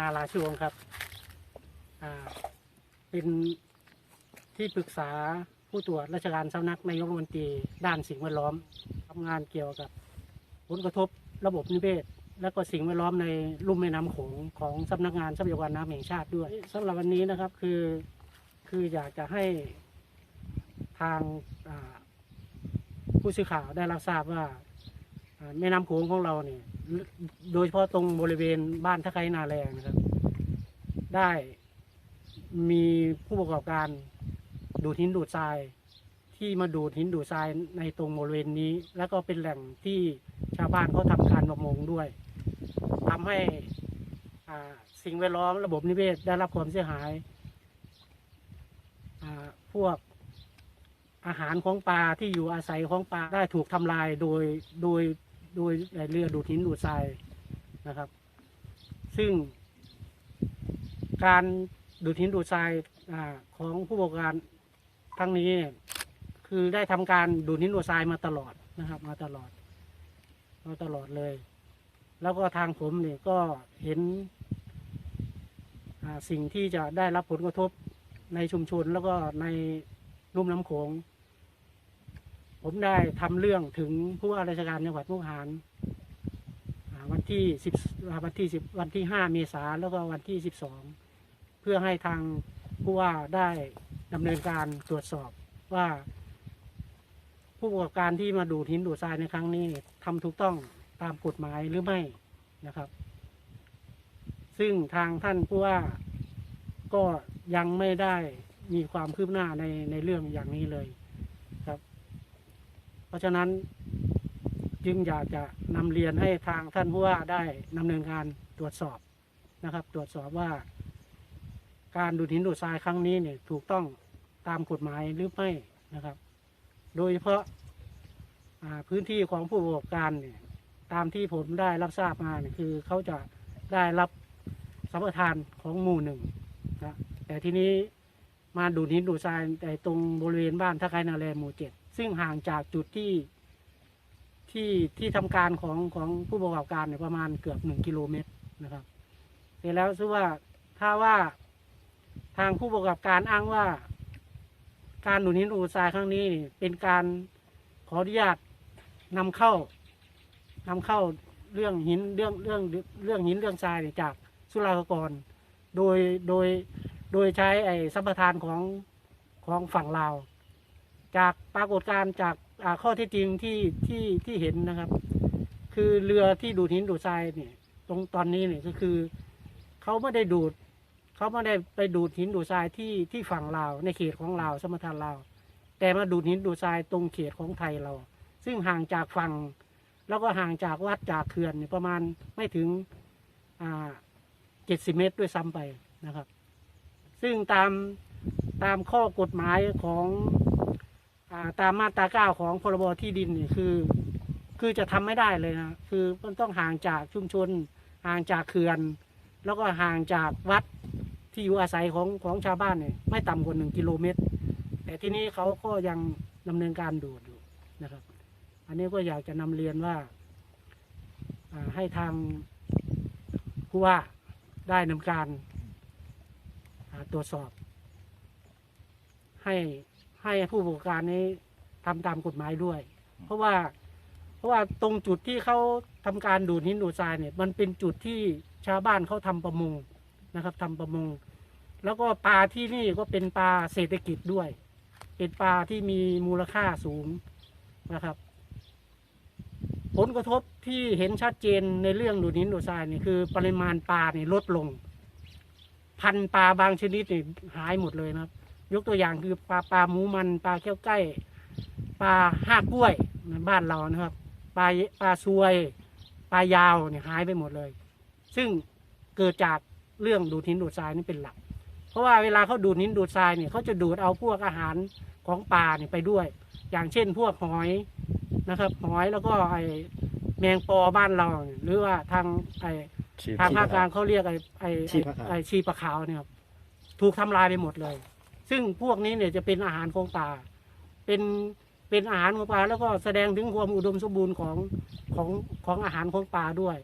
นาราชวงศ์ครับ เป็นที่ปรึกษาผู้ตรวจราชการสำนักนายกรัฐมนตรีด้านสิ่งแวดล้อมทำงานเกี่ยวกับผลกระทบระบบนิเวศ และก็สิ่งแวดล้อมในลุ่มแม่น้ำโขงของสำนักงานทรัพยากรน้ำแห่งชาติด้วยสำหรับวันนี้นะครับคือคืออยากจะให้ทางผู้สื่อข่าวได้รับทราบว่าอ่าแม่น้ำโขงของเราเนี่ย โดยเฉพาะตรงบริเวณบ้านท่าไคนาแรงนะครับ ได้มีผู้ประกอบการดูดหินดูดทราย ที่มาดูดหินดูดทรายในตรงบริเวณนี้ แล้วก็เป็นแหล่งที่ชาวบ้านเขาทำการประมงด้วยทำให้สิ่งแวดล้อมระบบนิเวศได้รับความเสียหายาพวกอาหารของปลาที่อยู่อาศัยของปลาได้ถูกทำลายโดยโดย โดยเรือดูดหินดูดทรายนะครับ ซึ่ง การดูดหินดูดทรายอของผู้ประกอบการทั้งนี้ คือได้ทำการดูดหินดูดทรายมาตลอดนะครับ มาตลอด มาตลอดเลย แล้วก็ทางผมเนี่ยก็เห็นสิ่งที่จะได้รับผลกระทบในชุมชนแล้วก็ในลุ่มน้ำโขง ผมได้ทำเรื่องถึงผู้ว่าราชการจังหวัดมุกดาหารวันที่สิบวันที่สิบวันที่ห้าเมษาแล้วก็วันที่สิบสองเพื่อให้ทางผู้ว่าได้ดำเนินการตรวจสอบว่า ผู้ประกอบการที่มาดูดหินดูดทรายในครั้งนี้ทำถูกต้องตามกฎหมายหรือไม่นะครับ ซึ่งทางท่านผู้ว่าก็ยังไม่ได้มีความคืบหน้าในในเรื่องอย่างนี้เลย ราะฉะนั้นจึงอยากจะนำเรียนให้ทางท่านผู้ว่าได้ดำเนินการตรวจสอบนะครับ ตรวจสอบว่า การดูดหินดูดทรายครั้งนี้เนี่ยถูกต้องตามกฎหมายหรือไม่นะครับ โดยเฉพาะาพื้นที่ของผู้ประกอบการเนี่ยตามที่ผมได้รับทราบมาเนี่ยคือเขาจะได้รับสัมปทานของหมู่หนึ่งนะแต่ทีนี้มาดูดหินดูดทรายในตรงบริเวณบ้านท่าไคนาแลหมู่เจ็ด ซึ่งห่างจากจุดที่ที่ที่ทำการของของผู้ประกอบการเนี่ยประมาณเกือบหนึ่งกิโลเมตรนะครับเสร็จแล้วซึ่งว่าถ้าว่าทางผู้ประกอบการอ้างว่า การหนุนหินดูดทรายครั้งนี้เป็นการขออนุญาตนำเข้านำเข้าเรื่องหินเรื่องเรื่องเรื่องหินเรื่องทรายจากสุรากากรโดยโดยโดยใช้ไอ้สัมปทานของของฝั่งลาว จากปรากฏการณ์จากข้อเที่จริงที่ที่ที่เห็นนะครับ คือเรือที่ดูดหินดูดทรายเนี่ยตรงตอนนี้เนี่ยก็คือเขาไม่ได้ดูดเขาไม่ได้ไปดูดหินดูดทรายที่ที่ฝั่งลาวในเขตของลาวสมทานลาวแต่มาดูดหินดูดทรายตรงเขตของไทยเรา ซึ่งห่างจากฝั่งแล้วก็ห่างจากวัดจากเขื่อนประมาณไม่ถึงอ่าเจ็ดสิบเมตรด้วยซ้ำไปนะครับ ซึ่งตามตามข้อกฎหมายของ ตามมาตราเก้าของพรบที่ดินนี่คือ คือจะทำไม่ได้เลยนะคือมันต้องห่างจากชุมชน ห่างจากเขื่อน แล้วก็ห่างจากวัดที่อยู่อาศัยของของชาวบ้านเนี่ยไม่ต่ำกว่าหนึ่งกิโลเมตร แต่ที่นี้เขาก็ยังดำเนินการดูดอยู่นะครับ อันนี้ก็อยากจะนำเรียนว่าให้ทางผู้ว่าได้นำการอ่าตรวจสอบให้ ให้ผู้ประกอบการนี้ทำตามกฎหมายด้วย เพราะว่าเพราะว่าตรงจุดที่เขาทำการดูดหินดูดทรายเนี่ยมันเป็นจุดที่ชาวบ้านเขาทำประมงนะครับทำประมง แล้วก็ปลาที่นี่ก็เป็นปลาเศรษฐกิจด้วย เป็นปลาที่มีมูลค่าสูงนะครับ ผลกระทบที่เห็นชัดเจนในเรื่องดูดหินดูดทรายนี่คือปริมาณปลาเนี่ยลดลง พันธุ์ปลาบางชนิดนี่หายหมดเลยนะครับ ยกตัวอย่างคือปลาปลาหมูมันปลาแก้วใกล้ปลาห้ากล้วยในบ้านเรานะครับปลาปลาซวยปลายาวเนี่ยหายไปหมดเลย ซึ่งเกิดจากเรื่องดูดหินดูดทรายนี่เป็นหลัก เพราะว่าเวลาเขาดูดหินดูดทรายเนี่ยเขาจะดูดเอาพวกอาหารของปลาเนี่ยไปด้วย อย่างเช่นพวกหอยนะครับ หอยแล้วก็ไอแมงปอบ้านเราเนี่ยหรือว่าทางไอทางภาคกลางเขาเรียกไอ้ไอ้ชีปลาขาวไอ้ชีปลาขาวเนี่ยครับถูกทำลายไปหมดเลย ซึ่งพวกนี้เนี่ยจะเป็นอาหารของป่า เป็นเป็นอาหารของป่าแล้วก็แสดงถึงความอุดมสมบูรณ์ของของของอาหารของป่าด้วย